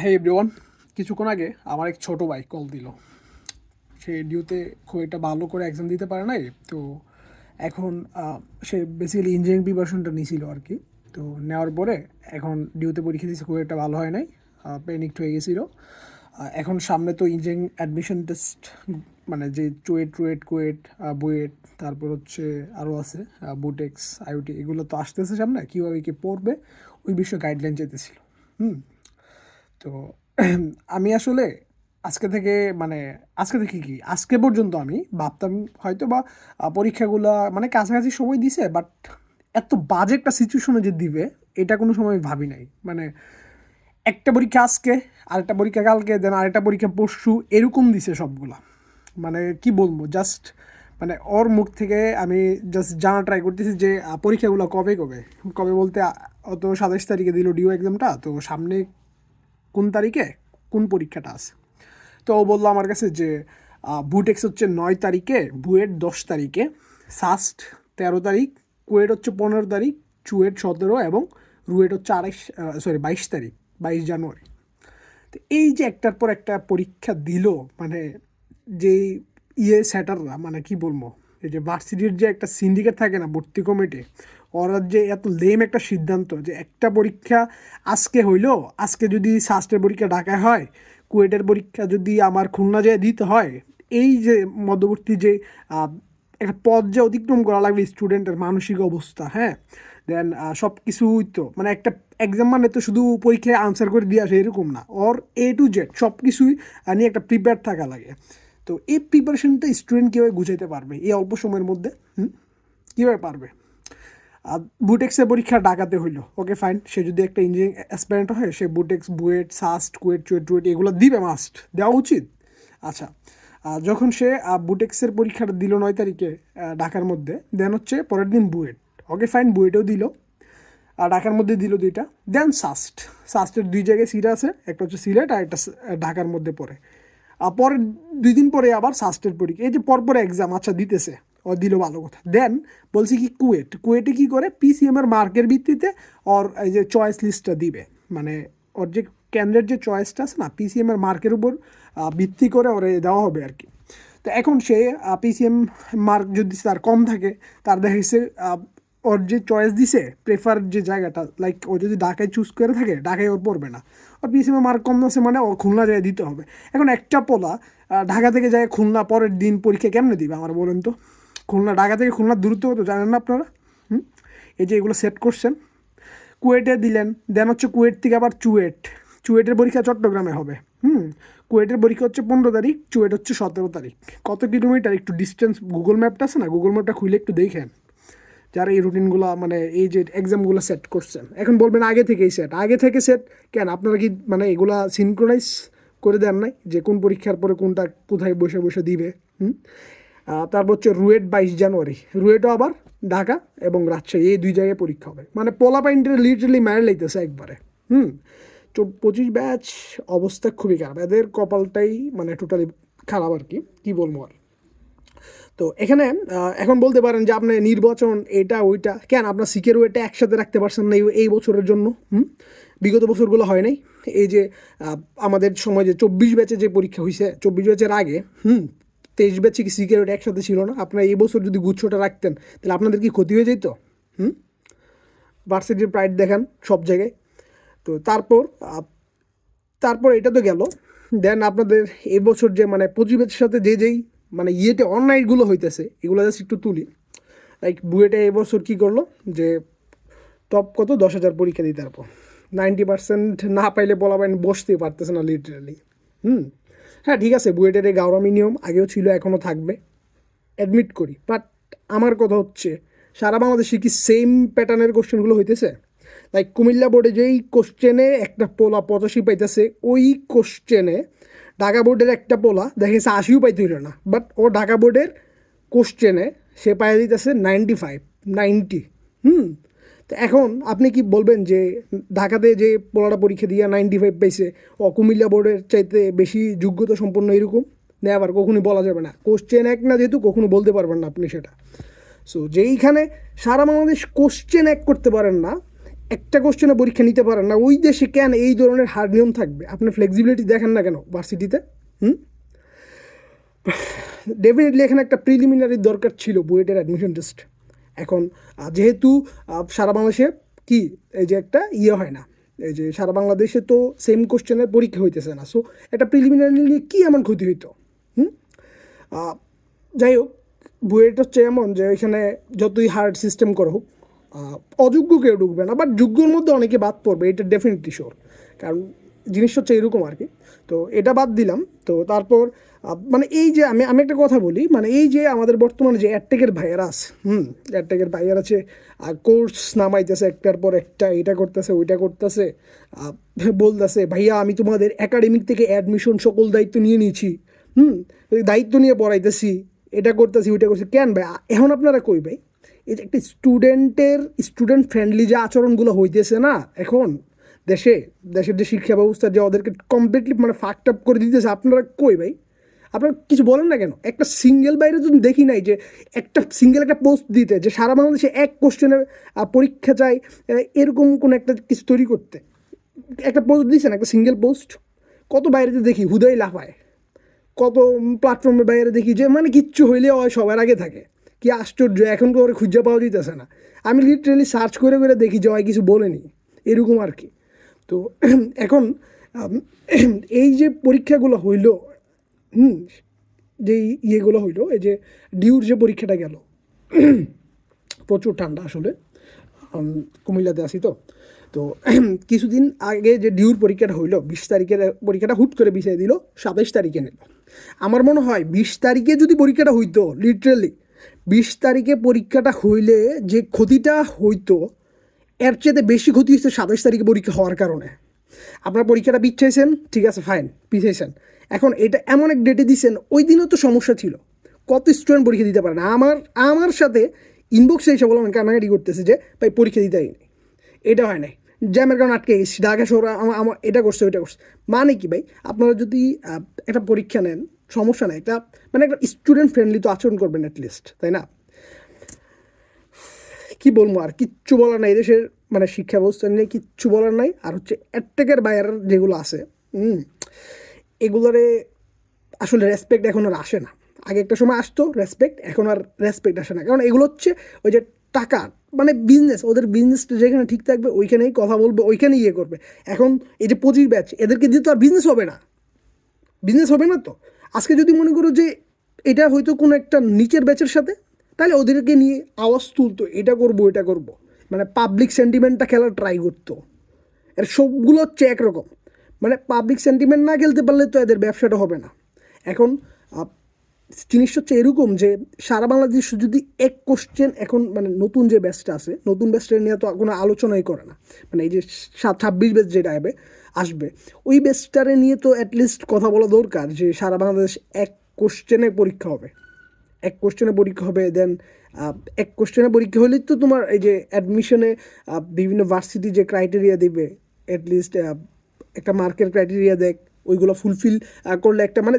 হে everyone কিছুক্ষণ আগে আমার এক ছোটো ভাই কল দিল। সে ডিউতে খুব একটা ভালো করে এক্সাম দিতে পারে নাই, তো এখন সে বেসিক্যালি ইঞ্জিনিয়ারিং প্রিপারেশনটা নিয়েছিল আর কি। তো নেওয়ার পরে এখন ডিউতে পরীক্ষা দিয়েছে, খুব একটা ভালো হয় নাই পেনিকড হয়ে গেছিল। এখন সামনে তো ইঞ্জিনিয়ারিং অ্যাডমিশন টেস্ট মানে যে চুয়েট টুয়েট কুয়েট বুয়েট, তারপর হচ্ছে আরও আছে বুটেক্স, আইওটি, এগুলো তো আসতেছে সামনে, কীভাবে কি পড়বে, ওই বিষয়ে গাইডলাইন চাইতেছিল। হুম তো আমি আসলে আজকে থেকে মানে আজকে থেকে কি? আজকে পর্যন্ত আমি ভাবতাম হয়তো বা পরীক্ষাগুলো মানে কাছাকাছি সময় দিছে বাট এত বাজে একটা সিচুয়েশনে যে দিবে, এটা কোনো সময় ভাবি নাই। মানে একটা পরীক্ষা আজকে, আরেকটা পরীক্ষা কালকে দেন আরেকটা পরীক্ষা পরশু, এরকম দিছে সবগুলা। মানে কি বলব জাস্ট মানে ওর মুখ থেকে আমি জাস্ট জানা ট্রাই করতেছি যে পরীক্ষাগুলো কবে কবে? কবে বলতে অত সাতাশ তারিখে দিল ডিও এক্সামটা তো সামনে কোন তারিখে? কোন পরীক্ষাটা আছে? তো ও বলল আমার কাছে যে বুটেক্স হচ্ছে নয় তারিখে বুয়েট দশ তারিখে সাস্ট তেরো তারিখ কুয়েট হচ্ছে পনেরো তারিখ চুয়েট সতেরো এবং রুয়েট হচ্ছে আড়াইশ সরি বাইশ তারিখ, বাইশ জানুয়ারি। তো এই যে একটার পর একটা পরীক্ষা দিল মানে যে ইয়ে স্যাটাররা মানে কি বলব, এই যে ভার্সিটির যে একটা সিন্ডিকেট থাকে না, ভর্তি কমিটি ওরা যে এত লেম একটা সিদ্ধান্ত যে একটা পরীক্ষা আজকে হইল, আজকে যদি শাস্ত্রের পরীক্ষা ঢাকায় হয়, কুয়েটের পরীক্ষা যদি আমার খুলনা যায় দিতে হয়, এই যে মধ্যবর্তী যে একটা পথ যে অতিক্রম করা লাগবে স্টুডেন্টের মানসিক অবস্থা হ্যাঁ? দেন সব কিছুই তো মানে একটা এক্সাম মানে তো শুধু পরীক্ষায় আনসার করে দিয়ে আসে এরকম না। ওর এ টু জেড সব কিছুই নিয়ে একটা প্রিপেয়ার থাকা লাগে। তো এই প্রিপারেশনটা স্টুডেন্ট কীভাবে গুছাইতে পারবে? এই অল্প সময়ের মধ্যে, হুম? কীভাবে পারবে? বুটেক্সের পরীক্ষা ডাকাতে হইল। ওকে ফাইন সে যদি একটা ইঞ্জিনিয়ারিং অ্যাসপারেন্ট হয়, সে BUTEX BUET SUST KUET CUET TUET এগুলো দিবে মাস্ট দেওয়া উচিত। আচ্ছা যখন সে বুটেক্সের পরীক্ষাটা দিল নয় তারিখে ঢাকার মধ্যে দেন হচ্ছে পরের দিন বুয়েট ওকে ফাইন বুয়েটেও দিল। আর ঢাকার মধ্যে দিল দুইটা। দেন সাস্ট সাস্টের দুই জায়গায় সিট আছে, একটা হচ্ছে সিলেট আর একটা ঢাকার মধ্যে পড়ে। আর পরের দুই দিন পরে আবার সাস্টের পরীক্ষা। এই যে পরপর এক্সাম আচ্ছা দিতেছে। ও দিল ভালো কথা। দেন বলছি কি কুয়েট কুয়েটে কি করে? পিসিএম এর মার্কের ভিত্তিতে ওর এই যে চয়েস লিস্টটা দিবে। মানে ওর যে ক্যান্ডিডেট যে চয়েসটা আছে না পিসিএম এর মার্কের উপর ভিত্তি করে ওরে দেওয়া হবে আর কি তো এখন সে পিসিএম মার্ক যদি তার কম থাকে, তার দেখা গেছে ওর যে চয়েস দিছে প্রেফার যে জায়গাটা লাইক ও যদি ঢাকায় চুজ করে থাকে, ঢাকায় ওর পড়বে না। ওর পিসিএমে মার্ক কম আছে মানে ও খুলনা যায় দিতে হবে। এখন একটা পোলা ঢাকা থেকে যায় খুলনা পরের দিন পরীক্ষা কেমনে দিবে আমার বলেন তো? খুলনা, ঢাকা থেকে খুলনার দূরত্ব কত, জানেন না আপনারা? হুম? এই যে এগুলো সেট করছেন। কুয়েটে দিলেন দেন হচ্ছে কুয়েট থেকে আবার চুয়েট চুয়েটের পরীক্ষা চট্টগ্রামে হবে। হুম? কুয়েটের পরীক্ষা হচ্ছে পনেরো তারিখ চুয়েট হচ্ছে সতেরো তারিখ। কত কিলোমিটার? একটু ডিস্টেন্স গুগল ম্যাপটা আছে না? গুগল ম্যাপটা খুলে একটু দেখেন। যারা এই রুটিনগুলো মানে এই যে এক্সামগুলো সেট করছেন। এখন বলবেন আগে থেকেই সেট আগে থেকে সেট কেন? আপনারা কি মানে এগুলা সিনক্রোনাইজ করে দেন নাই? যে কোন পরীক্ষার পরে কোনটা কোথায় বসে বসে দিবে? হুম? তারপর হচ্ছে রুয়েট বাইশ জানুয়ারি। রুয়েটও আবার ঢাকা এবং রাজশাহী, এই দুই জায়গায় পরীক্ষা হবে। মানে পোলা পাইন্টের লিটারেলি মেরে লাইতেছে একবারে। হুম? তো পঁচিশ ব্যাচ অবস্থা খুবই খারাপ। এদের কপালটাই মানে টোটালি খারাপ আর কি। কী বলব আর? তো এখানে এখন বলতে পারেন যে আপনি নির্বাচন এটা ওইটা। কেন আপনার সিকের ওয়েটা একসাথে রাখতে পারছেন না এই বছরের জন্য? হুম? বিগত বছরগুলো হয় নাই। এই যে আমাদের সময় যে চব্বিশ ব্যাচে যে পরীক্ষা হয়েছে চব্বিশ ব্যাচের আগে, হুম তেইশ ব্যাচে কি সিকের একসাথে ছিল না। আপনার এই বছর যদি গুচ্ছটা রাখতেন, তাহলে আপনাদের কি ক্ষতি হয়ে যেত? হুম? ভার্সিটির প্রাইড দেখান সব জায়গায়। তো তারপর তারপর এটা তো গেল। দেন আপনাদের এবছর যে মানে পঁচিশের সাথে যে যেই মানে ইয়েতে অনলাইনগুলো হইতেছে, এগুলো জাস্ট একটু তুলি। লাইক বুয়েটে এবছর কী করল? যে টপ কত? দশ হাজার পরীক্ষা দিতে পারব। নাইনটি পার্সেন্ট না পাইলে বলা বসতেই পারতেছে না লিটারালি হুম? হ্যাঁ ঠিক আছে, বুয়েটের এই গাওরামি নিয়ম আগেও ছিল, এখনও থাকবে। অ্যাডমিট করি। বাট আমার কথা হচ্ছে, সারা বাংলাদেশে কি সেম প্যাটার্নের কোশ্চেনগুলো হইতেছে? লাইক কুমিল্লা বোর্ডে যেই কোশ্চেনে একটা পোলা পঁচাশি পাইতেছে, ওই কোশ্চেনে ঢাকা বোর্ডের একটা পোলা দেখেছে আশিও পাইতে হইল না। বাট ও ঢাকা বোর্ডের কোশ্চেনে সে পাইয়া দিতেছে নাইনটি ফাইভ নাইনটি হুম? তো এখন আপনি কি বলবেন যে ঢাকাতে যে পোলাটা পরীক্ষা দিয়ে নাইনটি ফাইভ পাইছে, ও কুমিল্লা বোর্ডের চাইতে বেশি যোগ্যতা সম্পন্ন এরকম? আবার কখনোই বলা যাবে না। কোশ্চেন এক না যেহেতু, কখনো বলতে পারবেন না আপনি সেটা। সো যেইখানে সারা বাংলাদেশ কোশ্চেন এক করতে পারেন না, একটা কোশ্চেনে পরীক্ষা নিতে পারেন না, ওই দেশে কেন এই ধরনের হার নিয়ম থাকবে? আপনি ফ্লেক্সিবিলিটি দেখেন না কেন ভার্সিটিতে হুম? ডেফিনেটলি এখানে একটা প্রিলিমিনারি দরকার ছিল, বুয়েটের অ্যাডমিশন টেস্ট এখন যেহেতু সারা বাংলাদেশে কি, এই যে একটা ইয়ে হয় না, এই যে সারা বাংলাদেশে তো সেম কোশ্চেনের পরীক্ষা হইতেছে না। সো একটা প্রিলিমিনারি নিয়ে কী এমন ক্ষতি হইতো? হুম? যাই হোক, বুয়েট হচ্ছে এমন যে এখানে যতই হার্ড সিস্টেম করো হোক অযোগ্য কেউ ঢুকবে না বাট যোগ্যর মধ্যে অনেকে বাদ পড়বে, এটা ডেফিনেটলি শিওর কারণ জিনিস হচ্ছে এরকম আর কি। তো এটা বাদ দিলাম, তো তারপর মানে এই যে আমি আমি একটা কথা বলি মানে এই যে আমাদের বর্তমানে যে অ্যাডটেকের ভাইয়ার আছে, হুম অ্যাডটেকের ভাইয়ার আছে কোর্স নামাইতেছে একটার পর একটা, এটা করতেছে, ওইটা করতেছে বলতেছে, ভাইয়া, আমি তোমাদের একাডেমিক থেকে অ্যাডমিশন সকল দায়িত্ব নিয়ে নিয়েছি, হুম, দায়িত্ব নিয়ে পড়াইতেছি, এটা করতেছি, ওইটা করছি কেন ভাই? এখন আপনারা কই ভাই? এই যে একটা স্টুডেন্টের স্টুডেন্ট ফ্রেন্ডলি যে আচরণগুলো হইতেছে না, এখন দেশে, দেশের যে শিক্ষা ব্যবস্থা যে ওদেরকে কমপ্লিটলি মানে ফাকড আপ করে দিতেছে, আপনারা কই ভাই? আপনারা কিছু বলেন না কেন? একটা সিঙ্গেল বাইরে যদি দেখি নাই যে একটা সিঙ্গেল একটা পোস্ট দিতে, যে সারা বাংলাদেশে এক কোশ্চেনের পরীক্ষা চাই এরকম কোনো একটা কিছু তৈরি করতে। একটা পোস্ট দিয়েছেন, একটা সিঙ্গেল পোস্ট কত বাইরেতে দেখি, হুদাই লাফায়। কত প্ল্যাটফর্মের বাইরে দেখি যে মানে কিচ্ছু হইলে হয়, সবার আগে থাকে। কি আশ্চর্য, এখন তো খুঁজে পাওয়া দিতেছে না। আমি লিটারেলি সার্চ করে করে দেখি যে হয় কিছু বলেনি। এরকম আর কি। তো এখন এই যে পরীক্ষাগুলো হইল হুম, যে ইয়েগুলো হইল, এই যে ডিউর যে পরীক্ষাটা গেল, প্রচুর ঠান্ডা আসলে কুমিল্লাতে আসি তো। তো কিছুদিন আগে যে ডিউর পরীক্ষাটা হইল, বিশ তারিখের পরীক্ষাটা হুট করে বিষয় দিল, সাতাইশ তারিখে নিল। আমার মনে হয় বিশ তারিখে যদি পরীক্ষাটা হইতো লিটারেলি বিশ তারিখে পরীক্ষাটা হইলে যে ক্ষতিটা হইতো, এর চেয়ে বেশি ক্ষতি হচ্ছে সাতাইশ তারিখে পরীক্ষা হওয়ার কারণে। আপনার পরীক্ষাটা পিছিয়েছেন ঠিক আছে ফাইন পিছিয়েছেন এখন এটা এমন এক ডেটে দিছেন, ওই দিনও তো সমস্যা ছিল। কত স্টুডেন্ট পরীক্ষা দিতে পারে না। আমার আমার সাথে ইনবক্সে এসে বললাম কান্নাকাটি করতেছে যে, ভাই, পরীক্ষা দিতে হয়নি। এটা হয় নাই। জ্যামের কারণে আটকে গেছি। ঢাকা শহর আমার এটা করছে, ওইটা করছে। মানে কি ভাই, আপনারা যদি একটা পরীক্ষা নেন, সমস্যা নেই। একটা মানে একটা স্টুডেন্ট ফ্রেন্ডলি তো আচরণ করবেন অ্যাটলিস্ট তাই না? কি বলব আর, কিচ্ছু বলার নাই। দেশের মানে শিক্ষা ব্যবস্থা নিয়ে কিচ্ছু বলার নাই। আর হচ্ছে অ্যাটেকের বাইরের যেগুলো আছে, হুম এগুলোরে আসলে রেসপেক্ট এখন আর আসে না। আগে একটা সময় আসতো রেসপেক্ট এখন আর রেসপেক্ট আসে না। কারণ এগুলো হচ্ছে ওই যে টাকা মানে বিজনেস ওদের বিজনেসটা যেখানে ঠিক থাকবে ওইখানেই কথা বলবে ওইখানেই ইয়ে করবে। এখন এই যে পঁচিশ ব্যাচ এদেরকে দিয়ে তো আর বিজনেস হবে না। বিজনেস হবে না তো। আজকে যদি মনে করো যে এটা হয়তো কোনো একটা নিচের ব্যাচের সাথে, তাহলে ওদেরকে নিয়ে আওয়াজ তুলতো, এটা করব এটা করব। মানে পাবলিক সেন্টিমেন্টটা খেলার ট্রাই করতো। এর সবগুলো হচ্ছে একরকম। মানে পাবলিক সেন্টিমেন্ট না খেলতে পারলে তো এদের ব্যবসাটা হবে না। এখন আহ, জিনিসটা হচ্ছে এরকম যে সারা বাংলাদেশ যদি এক কোশ্চেন এখন মানে নতুন যে ব্যাচটা আছে নতুন ব্যাচটা নিয়ে তো কোনো আলোচনাই করে না। মানে এই যে সাত ছাব্বিশ ব্যাচ যেটা হবে আসবে। ওই ব্যাচটারে নিয়ে তো অ্যাটলিস্ট কথা বলা দরকার যে সারা বাংলাদেশ এক কোশ্চেনে পরীক্ষা হবে। এক কোশ্চেনে পরীক্ষা হবে দেন এক কোশ্চেনে পরীক্ষা হলেই তো তোমার এই যে অ্যাডমিশনে বিভিন্ন ভার্সিটি যে ক্রাইটেরিয়া দেবে অ্যাটলিস্ট একটা মার্কের ক্রাইটেরিয়া দেখ, ওইগুলো ফুলফিল করলে একটা মানে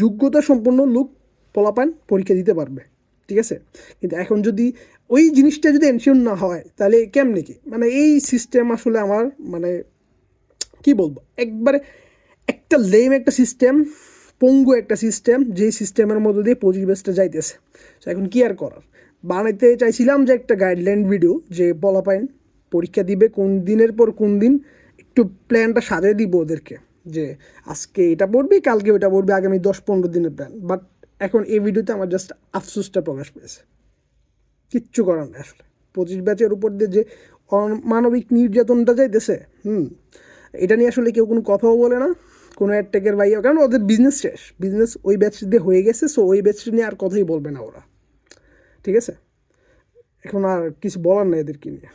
যোগ্যতা সম্পন্ন লোক পলাপান পরীক্ষা দিতে পারবে, ঠিক আছে? কিন্তু এখন যদি ওই জিনিসটা যদি এনশিওর না হয়, তাহলে কেমনে কি? মানে এই সিস্টেম আসলে আমার মানে কি বলব? একবারে একটা লেম একটা সিস্টেম পঙ্গু একটা সিস্টেম যেই সিস্টেমের মধ্যে দিয়ে পঁচিশ বেসটা যাইতেছে। তো এখন কি আর করার? বানাইতে চাইছিলাম যে একটা গাইডলাইন ভিডিও যে বলা পাইন পরীক্ষা দিবে কোন দিনের পর কোন দিন একটু প্ল্যানটা সাজিয়ে দিব ওদেরকে, যে আজকে এটা পড়বি, কালকে ওটা পড়বি, আগামী দশ পনেরো দিনের প্ল্যান বাট এখন এই ভিডিওতে আমার জাস্ট আফসোসটা প্রকাশ পেয়েছে। কিচ্ছু করার নেই আসলে। পঁচিশ ব্যাচের উপর দিয়ে যে অমানবিক নির্যাতনটা যাইতেছে, হুম, এটা নিয়ে আসলে কেউ কোনো কথাও বলে না, কোনো অ্যাডটেকের ভাইয়া কারণ ওদের বিজনেস শেষ। বিজনেস ওই ব্যাচ দিয়ে হয়ে গেছে সো ওই ব্যাচটা নিয়ে আর কথাই বলবে না ওরা। ঠিক আছে? এখন আর কিছু বলার নেই এদেরকে নিয়ে।